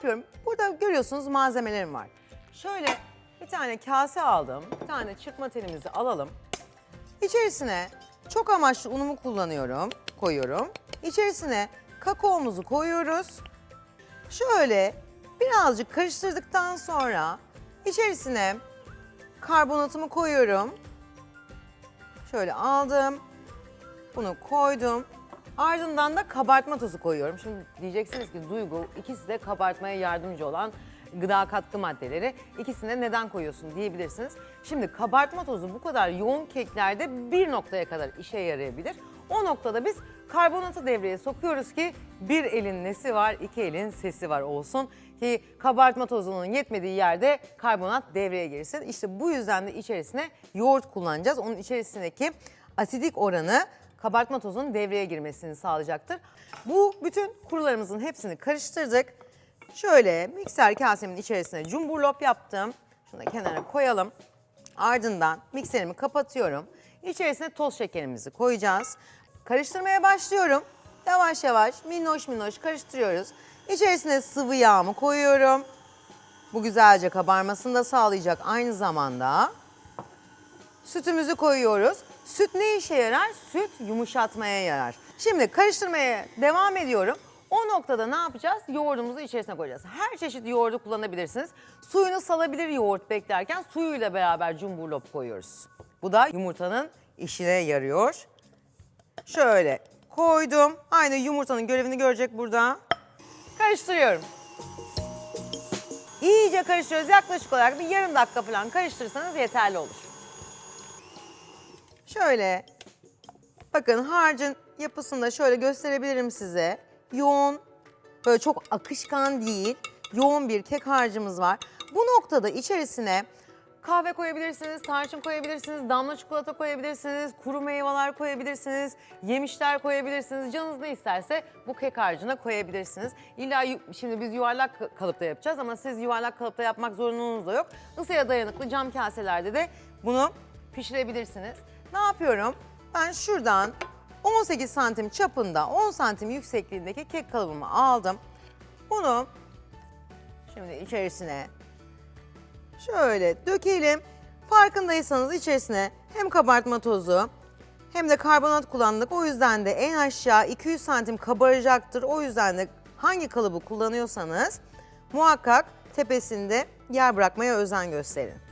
yapıyorum? Burada görüyorsunuz malzemelerim var. Şöyle bir tane kase aldım. Bir tane çırpma telimizi alalım. İçerisine çok amaçlı unumu kullanıyorum, koyuyorum. İçerisine kakaomuzu koyuyoruz. Şöyle birazcık karıştırdıktan sonra içerisine karbonatımı koyuyorum. Şöyle aldım. Bunu koydum. Ardından da kabartma tozu koyuyorum. Şimdi diyeceksiniz ki Duygu ikisi de kabartmaya yardımcı olan gıda katkı maddeleri. İkisine neden koyuyorsun diyebilirsiniz. Şimdi kabartma tozu bu kadar yoğun keklerde bir noktaya kadar işe yarayabilir. O noktada biz karbonatı devreye sokuyoruz ki bir elin nesi var, iki elin sesi var olsun. Ki kabartma tozunun yetmediği yerde karbonat devreye girsin. İşte bu yüzden de içerisine yoğurt kullanacağız. Onun içerisindeki asidik oranı kabartma tozunun devreye girmesini sağlayacaktır. Bu bütün kurularımızın hepsini karıştırdık. Şöyle mikser kasemin içerisine cumburlop yaptım. Şunu da kenara koyalım. Ardından mikserimi kapatıyorum. İçerisine toz şekerimizi koyacağız. Karıştırmaya başlıyorum. Yavaş yavaş minnoş minnoş karıştırıyoruz. İçerisine sıvı yağımı koyuyorum. Bu güzelce kabarmasını da sağlayacak aynı zamanda. Sütümüzü koyuyoruz. Süt ne işe yarar? Süt yumuşatmaya yarar. Şimdi karıştırmaya devam ediyorum. O noktada ne yapacağız? Yoğurdumuzu içerisine koyacağız. Her çeşit yoğurdu kullanabilirsiniz. Suyunu salabilir yoğurt beklerken suyuyla beraber cumburlop koyuyoruz. Bu da yumurtanın işine yarıyor. Şöyle koydum. Aynı yumurtanın görevini görecek burada. Karıştırıyorum. İyice karıştırıyoruz. Yaklaşık olarak bir yarım dakika falan karıştırırsanız yeterli olur. Şöyle bakın harcın yapısında şöyle gösterebilirim size. Yoğun, böyle çok akışkan değil, yoğun bir kek harcımız var. Bu noktada içerisine kahve koyabilirsiniz, tarçın koyabilirsiniz, damla çikolata koyabilirsiniz, kuru meyveler koyabilirsiniz, yemişler koyabilirsiniz. Canınız ne isterse bu kek harcına koyabilirsiniz. İlla şimdi biz yuvarlak kalıpta yapacağız ama siz yuvarlak kalıpta yapmak zorunluluğunuz da yok. Isıya dayanıklı cam kaselerde de bunu pişirebilirsiniz. Ne yapıyorum? Ben şuradan 18 santim çapında 10 santim yüksekliğindeki kek kalıbımı aldım. Bunu şimdi içerisine şöyle dökelim. Farkındaysanız içerisine hem kabartma tozu hem de karbonat kullandık. O yüzden de en aşağı 200 santim kabaracaktır. O yüzden de hangi kalıbı kullanıyorsanız muhakkak tepesinde yer bırakmaya özen gösterin.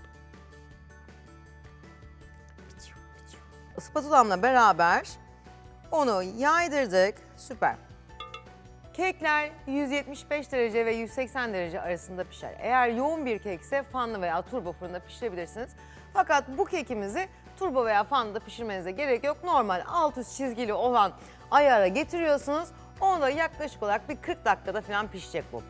Spatulamla beraber onu yaydırdık. Süper. Kekler 175 derece ve 180 derece arasında pişer. Eğer yoğun bir kekse fanlı veya turbo fırında pişirebilirsiniz. Fakat bu kekimizi turbo veya fanda pişirmenize gerek yok. Normal alt üst çizgili olan ayara getiriyorsunuz. Onda yaklaşık olarak bir 40 dakikada falan pişecek bu.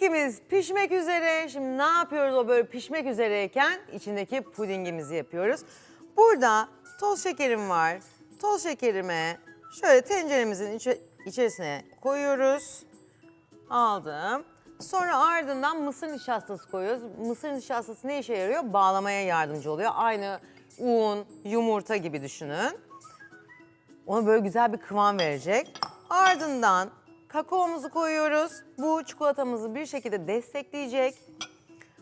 Kekimiz pişmek üzere. Şimdi ne yapıyoruz o böyle pişmek üzereyken içindeki pudingimizi yapıyoruz. Burada toz şekerim var. Toz şekerimi şöyle tenceremizin içe- içerisine koyuyoruz. Aldım. Sonra ardından mısır nişastası koyuyoruz. Mısır nişastası ne işe yarıyor? Bağlamaya yardımcı oluyor. Aynı un, yumurta gibi düşünün. Ona böyle güzel bir kıvam verecek. Ardından kakaomuzu koyuyoruz. Bu çikolatamızı bir şekilde destekleyecek.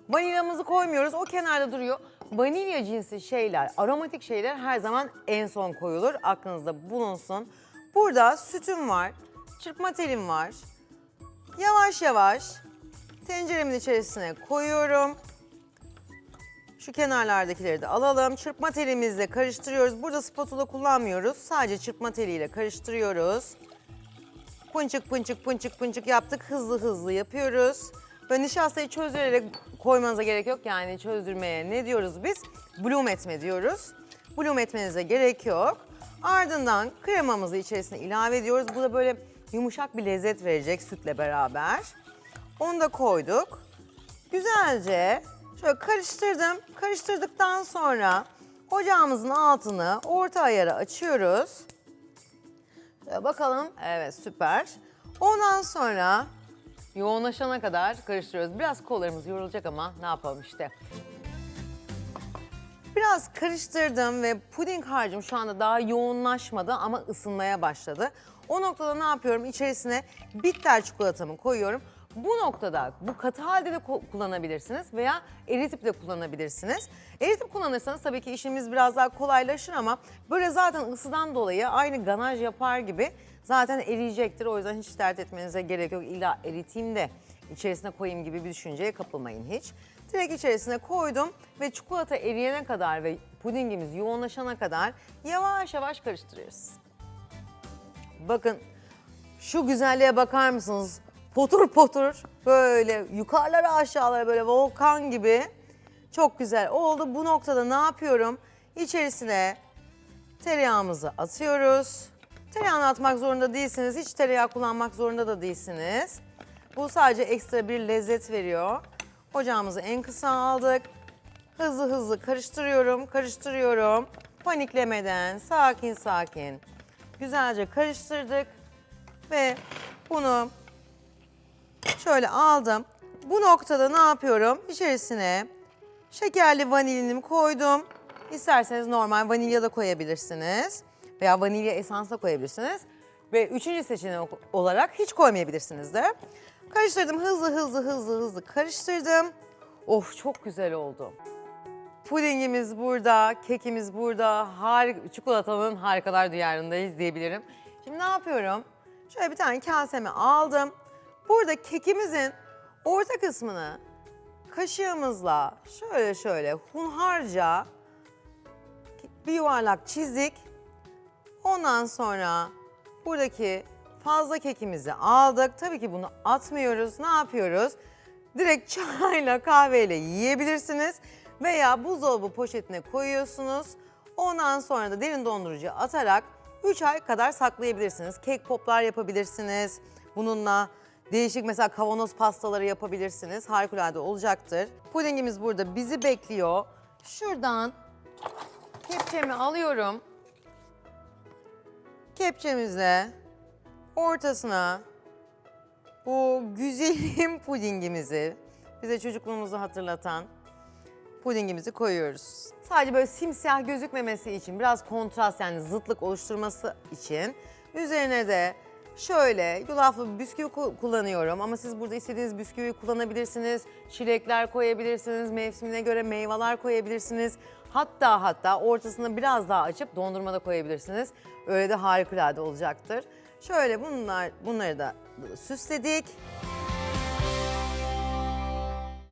Vanilyamızı koymuyoruz. O kenarda duruyor. Vanilya cinsi şeyler, aromatik şeyler her zaman en son koyulur. Aklınızda bulunsun. Burada sütüm var. Çırpma telim var. Yavaş yavaş tenceremin içerisine koyuyorum. Şu kenarlardakileri de alalım. Çırpma telimizle karıştırıyoruz. Burada spatula kullanmıyoruz. Sadece çırpma teliyle karıştırıyoruz. Pınçık pınçık pınçık pınçık yaptık. Hızlı hızlı yapıyoruz. Ve nişastayı çözdürerek koymanıza gerek yok. Yani çözdürmeye ne diyoruz biz? Bloom etme diyoruz. Bloom etmenize gerek yok. Ardından kremamızı içerisine ilave ediyoruz. Bu da böyle yumuşak bir lezzet verecek sütle beraber. Onu da koyduk. Güzelce şöyle karıştırdım. Karıştırdıktan sonra ocağımızın altını orta ayara açıyoruz. Şöyle bakalım. Evet süper. Ondan sonra yoğunlaşana kadar karıştırıyoruz. Biraz kollarımız yorulacak ama ne yapalım işte. Biraz karıştırdım ve puding harcım şu anda daha yoğunlaşmadı ama ısınmaya başladı. O noktada ne yapıyorum? İçerisine bitter çikolatamı koyuyorum. Bu noktada bu katı halde de kullanabilirsiniz veya eritip de kullanabilirsiniz. Eritip kullanırsanız tabii ki işimiz biraz daha kolaylaşır ama böyle zaten ısıdan dolayı aynı ganaj yapar gibi zaten eriyecektir. O yüzden hiç dert etmenize gerek yok. İlla eriteyim de içerisine koyayım gibi bir düşünceye kapılmayın hiç. Direkt içerisine koydum ve çikolata eriyene kadar ve pudingimiz yoğunlaşana kadar yavaş yavaş karıştırıyoruz. Bakın şu güzelliğe bakar mısınız? Potur potur böyle yukarılara aşağılara böyle volkan gibi çok güzel oldu. Bu noktada ne yapıyorum? İçerisine tereyağımızı atıyoruz. Tereyağını atmak zorunda değilsiniz. Hiç tereyağı kullanmak zorunda da değilsiniz. Bu sadece ekstra bir lezzet veriyor. Ocağımızı en kısa aldık. Hızlı hızlı karıştırıyorum, karıştırıyorum. Paniklemeden sakin sakin güzelce karıştırdık. Ve bunu şöyle aldım. Bu noktada ne yapıyorum? İçerisine şekerli vanilinimi koydum. İsterseniz normal vanilya da koyabilirsiniz. Veya vanilya esans da koyabilirsiniz. Ve üçüncü seçenek olarak hiç koymayabilirsiniz de. Karıştırdım hızlı hızlı hızlı hızlı karıştırdım. Of çok güzel oldu. Pudingimiz burada, kekimiz burada. Harik çikolatanın harikalar diyarındayız diyebilirim. Şimdi ne yapıyorum? Şöyle bir tane kaseme aldım. Burada kekimizin orta kısmını kaşığımızla şöyle şöyle hunharca bir yuvarlak çizdik. Ondan sonra buradaki fazla kekimizi aldık. Tabii ki bunu atmıyoruz. Ne yapıyoruz? Direkt çayla kahveyle yiyebilirsiniz. Veya buzdolabı poşetine koyuyorsunuz. Ondan sonra da derin dondurucuya atarak 3 ay kadar saklayabilirsiniz. Kek poplar yapabilirsiniz. Bununla değişik mesela kavanoz pastaları yapabilirsiniz. Harikulade olacaktır. Pudingimiz burada bizi bekliyor. Şuradan kepçemi alıyorum. Kepçemizle ortasına bu güzelim pudingimizi bize çocukluğumuzu hatırlatan pudingimizi koyuyoruz. Sadece böyle simsiyah gözükmemesi için biraz kontrast yani zıtlık oluşturması için üzerine de şöyle yulaflı bisküvi ku- kullanıyorum ama siz burada istediğiniz bisküvi kullanabilirsiniz. Çilekler koyabilirsiniz, mevsimine göre meyveler koyabilirsiniz. Hatta hatta ortasını biraz daha açıp dondurmada koyabilirsiniz. Öyle de harikulade olacaktır. Şöyle bunlar bunları da süsledik.